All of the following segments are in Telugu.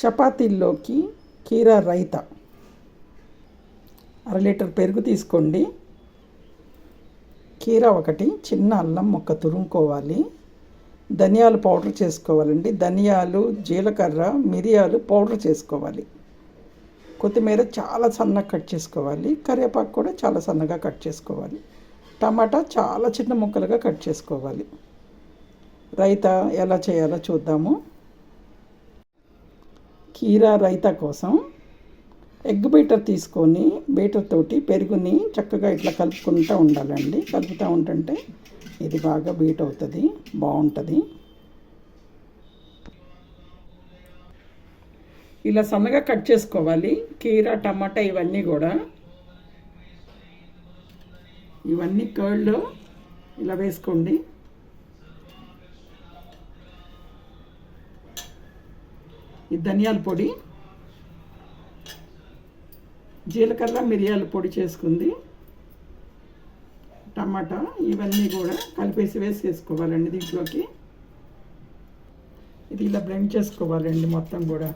చపాతీల్లోకి కీరా రైతా. అర లీటర్ పెరుగు తీసుకోండి. కీరా ఒకటి చిన్న అల్లం ముక్క తురుముకోవాలి. ధనియాలు పౌడర్ చేసుకోవాలండి. ధనియాలు జీలకర్ర మిరియాలు పౌడర్ చేసుకోవాలి. కొత్తిమీర చాలా సన్నగా కట్ చేసుకోవాలి. కరివేపాకు కూడా చాలా సన్నగా కట్ చేసుకోవాలి. టమాటా చాలా చిన్న ముక్కలుగా కట్ చేసుకోవాలి. రైతా ఎలా చేయాలో చూద్దాము. కీరా రైతా కోసం ఎగ్ బీటర్ తీసుకొని బీటర్ తోటి పెరుగుని చక్కగా ఇట్లా కలుపుకుంటూ ఉండాలండి. కలుపుతూ ఉంటుంటే ఇది బాగా బీట్ అవుతుంది బాగుంటుంది. ఇలా సన్నగా కట్ చేసుకోవాలి. కీర టమాటా ఇవన్నీ కూడా. ఇవన్నీ కర్డ్లో ఇలా వేసుకోండి. ఈ ధనియాల పొడి జీలకర్ర మిరియాల పొడి చేసుకుంది. టమాటా ఇవన్నీ కూడా కలిపేసి వేసి వేసుకోవాలండి దీంట్లోకి. ఇది ఇలా బ్లెండ్ చేసుకోవాలండి మొత్తం కూడా.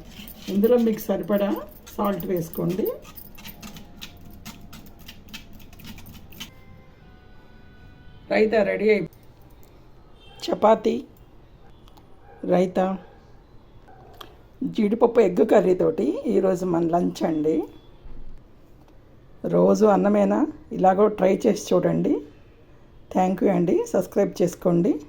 ఇందులో మీకు సరిపడా సాల్ట్ వేసుకోండి. రైతా రెడీ అయి చపాతీ రైతా జీడిపప్పు ఎగ్ కర్రీతోటి ఈరోజు మన లంచ్ అండి. రోజు అన్నమేనా? ఇలాగో ట్రై చేసి చూడండి. థ్యాంక్ యూ అండి. సబ్స్క్రైబ్ చేసుకోండి.